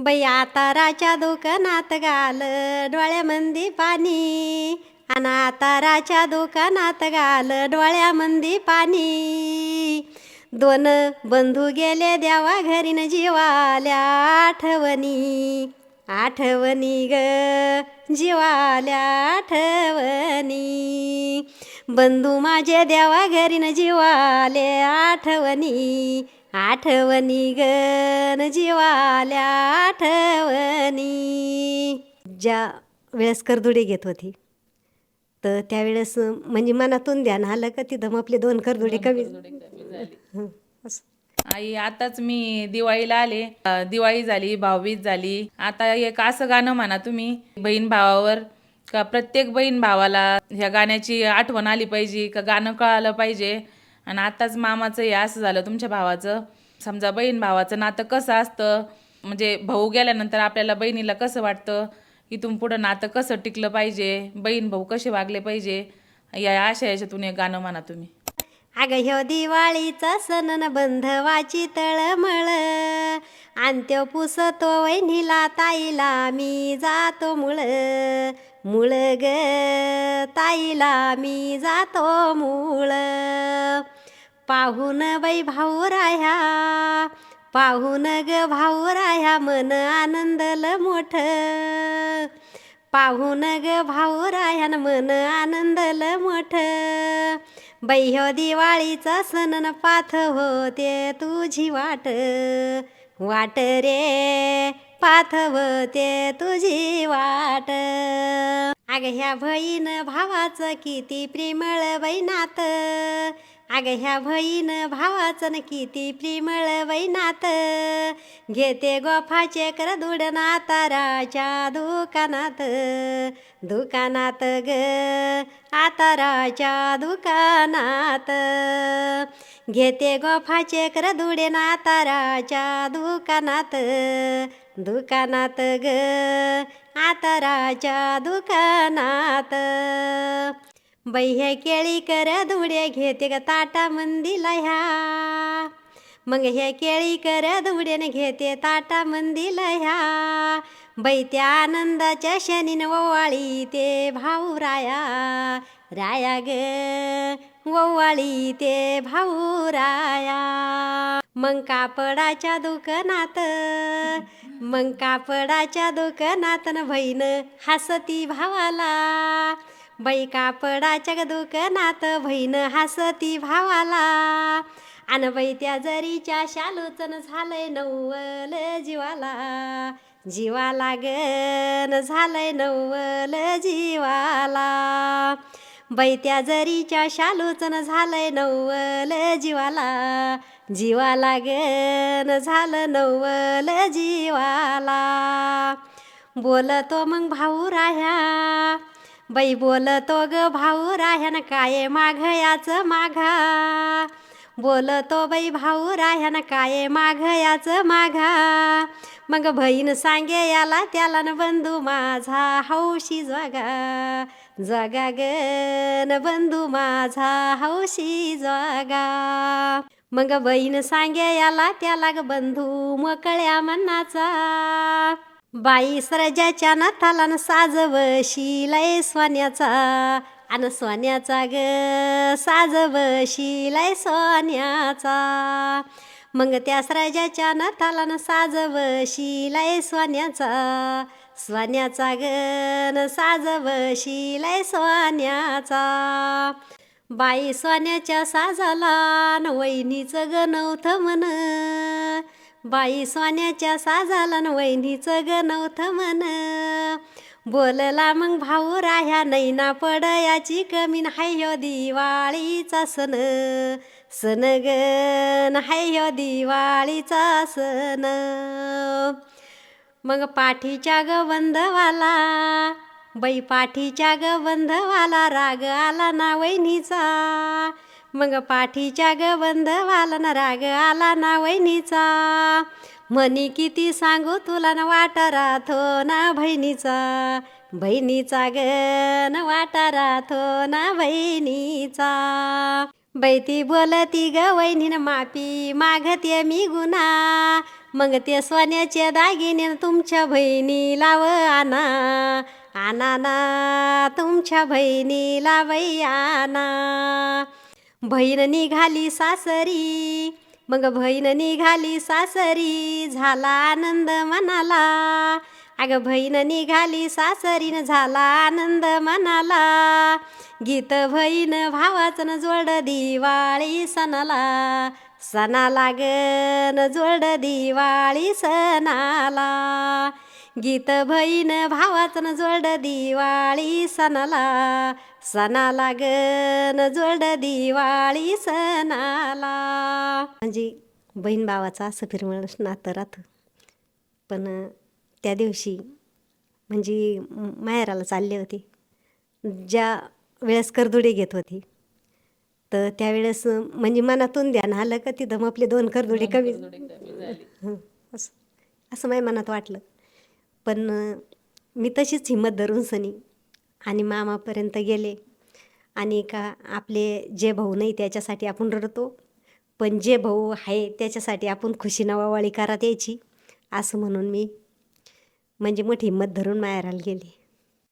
बाई आताराच्या दुकानात घाल डोळ्यामंदी पाणी. आणि आताराच्या दुकानात घाल डोळ्यामंदी पाणी. दोन बंधू गेले देवा घरीन जीवाल्या आठवणी. आठवणी ग जीवाल्या आठवणी. बंधू माझे देवा घरीन जीवाले आठवणी. आठवणी गण जीवाल्या आठवणी. ज्या वेळेस करदुडे घेत होती तर त्यावेळेस म्हणजे मनातून ध्यान आलं का तिथं मग आपले दोन करदुडे कमी असं. आई आताच मी दिवाळीला आले. दिवाळी झाली भाऊबीज झाली. आता एक असं गाणं म्हणा तुम्ही बहीण भावावर. का प्रत्येक बहीण भावाला ह्या गाण्याची आठवण आली पाहिजे का गाणं कळालं पाहिजे. आणि आताच मामाचं हे असं झालं तुमच्या भावाचं. समजा बहीण भावाचं नातं कसं असतं? म्हणजे भाऊ गेल्यानंतर आपल्याला बहिणीला कसं वाटतं? इथून पुढं नातं कसं टिकलं पाहिजे? बहीण भाऊ कसे वागले पाहिजे? या अशा याच्यातून एक गाणं म्हणा तुम्ही. अगं ह्यो दिवाळीचा सण बंधवाची तळमळ. आणत्यो पुसतो वहिनीला ताईला मी जातो मुळ. मुळ ग ताईला मी जातो मुळ. पाहून बाई भाऊ राह्या पाहून ग भाऊ राह्या मन आनंदल मोठ. पाहून ग भाऊ राह्यान मन आनंदल मोठ. बाई दिवाळीचा सण पाथ होते तुझी वाट. वाट रे पाथ होते तुझी वाट. अग ह्या बहीण भावाचं किती प्रेमळ बैनात अग ह्या भईन भावाचं किती प्रेमळ वैनात घेते गोफाचे कर दुडना राजा दुकानात. दुकानात ग आताराच्या दुकानात. घेते गोफाचे कर दुडेना राजा दुकानात. दुकानात ग आताराच्या दुकानात. बाई हे केळी कर धुडे घेते ग ताटा मंदिला ह्या. मग हे केळी कर धुडेने घेते ताटा मंदिला ह्या. बाई त्या आनंदाच्या शनीन ओवाळी ते भाऊ राया. राया ग ओवाळी ते भाऊ राया. मग कापडाच्या दुकानात मग कापडाच्या दुकानात न बहीण हसती भावाला. बाई कापडाच्या ग दुकानात बहीण हसती भावाला. आण बाई त्या जरीच्या शालोचन झालंय नवल जीवाला. जीवाला गन झालंय नवल जीवाला. बाई त्या जरीच्या शालोचन झालंय नवल जीवाला. जीवाला गन झालं नवल जीवाला. बोलतो मग भाऊ राह्या बाई बोलतो ग भाऊ राह्यान काय माघ याच माघा? बोलतो बाई भाऊ राह्यान काय माघ याच माघा? मग बहीण सांगे याला त्याला न बंधू माझा हौशी जगा. जगा गन बंधू माझा हौशी जगा. मग बहीण सांगे याला त्याला ग बंधू मोकळ्या मनाचा. बाई सरजाच्या नाथाला न साजवशीलाय सोन्याचा. अन सोन्याचा ग साजवशीलाय सोन्याचा. मग त्या सरजाच्या नाथाला न साजवशीलाय सोन्याचा. सोन्याचा ग न साजवशीलाय सोन्याचा. बाई सोन्याच्या साजाला न वहिनीचं ग नव्हतं म्हण. बाई सोन्याच्या साजाला न वहिनीचं ग म्हण. बोलला मग भाऊ राह्या नैना पडयाची कमी हाय दिवाळीचा सण. सण गण हाय दिवाळीचा सण. मग पाठीच्या ग बंधवाला बाई पाठीच्या ग बंधवाला राग आला ना वहिनीचा. मग पाठीच्या ग बंधवाला ना राग आला ना वहिनीचा. म्हणी किती सांगू तुला ना वाटा थो ना बहिणीचा. बहिणीचा ग न वाटा थो ना बहिणीचा. बैती बोलती ग वहिनीन मापी मागते मी गुन्हा. मग ते सोन्याचे दागिने तुमच्या बहिणी लाव आना आना ना तुमच्या बहिणी लावई आना बहीण निघाली सासरी. मग बहीण निघाली सासरी झाला आनंद मनाला. अगं बहीण निघाली सासरीन झाला आनंद मनाला. गीत बहीण भावाचं जोड दिवाळी सणाला. सणाला गन जोड दिवाळी सणाला. गीत बहीण भावाचं जोड दिवाळी सणाला. सणाला गन जोड दिवाळी सणाला. म्हणजे बहीण भावाचं असं फिरवण नातं राहतं. पण त्या दिवशी म्हणजे माहेराला चालले होते. ज्या वेळेस करदुडे घेत होती तर त्यावेळेस म्हणजे मनातून ध्यान आलं का तिथं मग आपले दोन करदुडे कमी असं असं माझ्या मनात वाटलं. पण मी तशीच हिंमत धरून सनी आणि मामापर्यंत गेले. आणि का आपले जे भाऊ नाही त्याच्यासाठी आपण रडतो पण जे भाऊ आहे त्याच्यासाठी आपण खुशी नवावाळी करा द्यायची असं म्हणून मी म्हणजे मोठी हिंमत धरून माहेराला गेली.